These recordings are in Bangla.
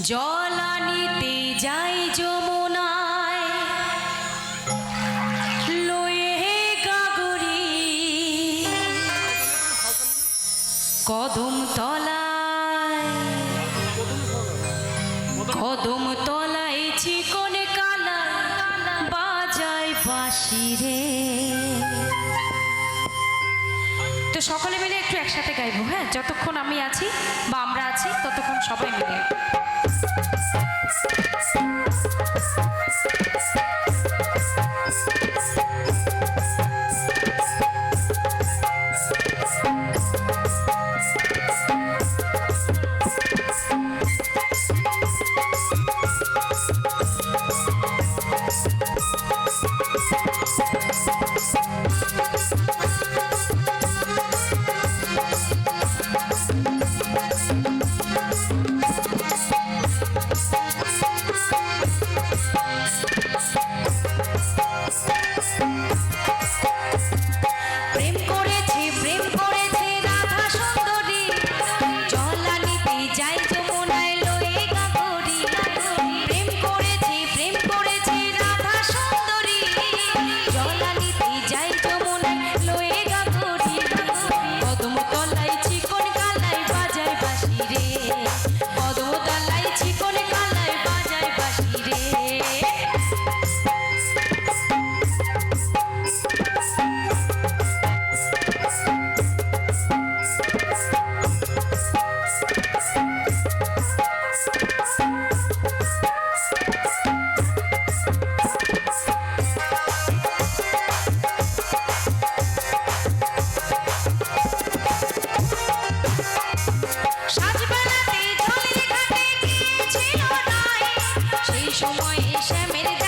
জলানিতে যাই যমুনায়। লয়ে গাগরি। কদম তলায়। কদম তলায় চিকন কালা বাজায় বাসি রে। তো সকলে মিলে একটু একসাথে গাইবো হ্যাঁ? যতক্ষণ আমি আছি বা আমরা আছি, ততক্ষণ সবাই মিলে। শেমের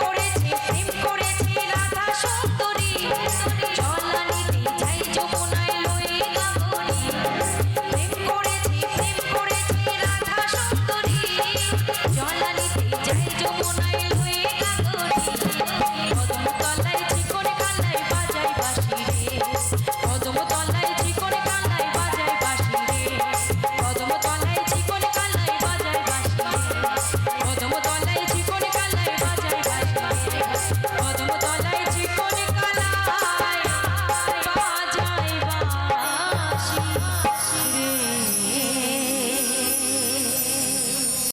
করেছি